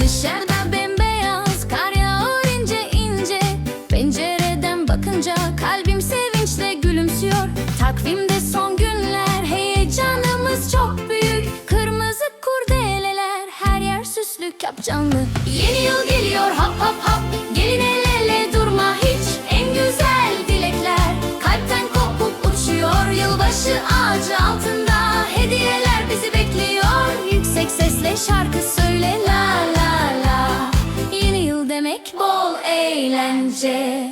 Dışarıda bembeyaz kar yağıyor ince ince. Pencereden bakınca kalbim sevinçle gülümsüyor. Takvimde son günler heyecanımız çok büyük. Kırmızı kurdeleler her yer süslü kapcanlı Yılbaşı ağacı altında hediyeler bizi bekliyor Yüksek sesle şarkı söyle la la la Yeni yıl demek bol eğlence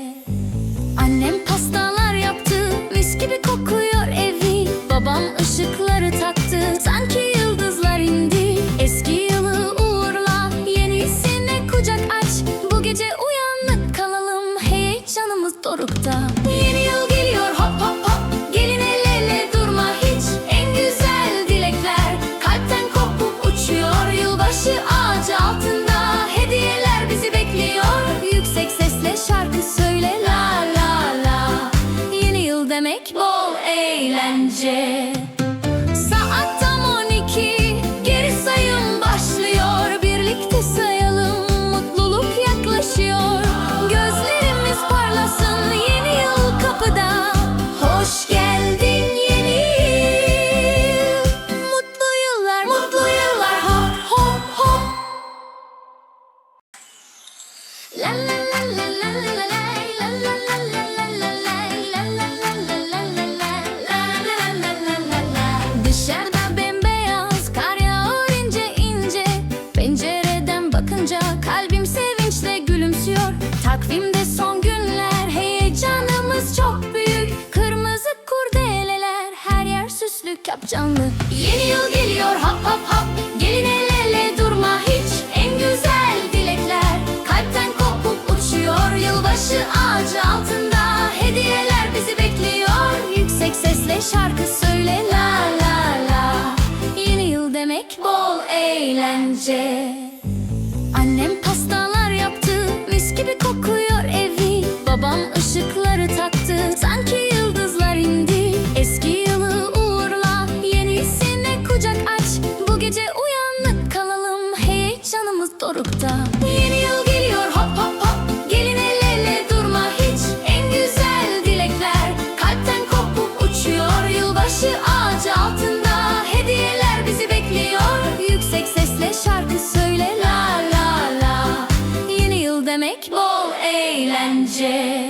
Annem pastalar yaptı, mis gibi kokuyor evi. Babam ışıkları taktı, sanki yıldızlar indi. Eski yılı uğurla, yenisine kucak aç. Bu gece uyanık kalalım, heyecanımız dorukta. Demek bol eğlence. Saat tam 12 geri sayım başlıyor. Birlikte sayalım mutluluk yaklaşıyor. Gözlerimiz parlasın yeni yıl kapıda. Hoş geldin yeni yıl. Mutlu yıllar, mutlu yıllar. Hop hop hop. La la Dışarıda bembeyaz kar yağıyor ince ince. Pencereden bakınca kalbim sevinçle gülümsüyor. Takvimde son günler heyecanımız çok büyük. Kırmızı kurdeleler her yer süslü kapcanlı. Yeni yıl geliyor hop hop hop. Gelin el ele durma hiç. En güzel dilekler. Kalpten kopup uçuyor Yılbaşı ağacı altında. Hediyeler bizi bekliyor. Yüksek sesle eğlence. Annem pastalar yaptı Mis gibi kokuyor evi. Babam ışıkları taktı Sanki yıldızlar indi. Eski yılı uğurla Yenisine kucak aç. Bu gece uyanık kalalım Heyecanımız dorukta. Yeni yıl demek bol eğlence.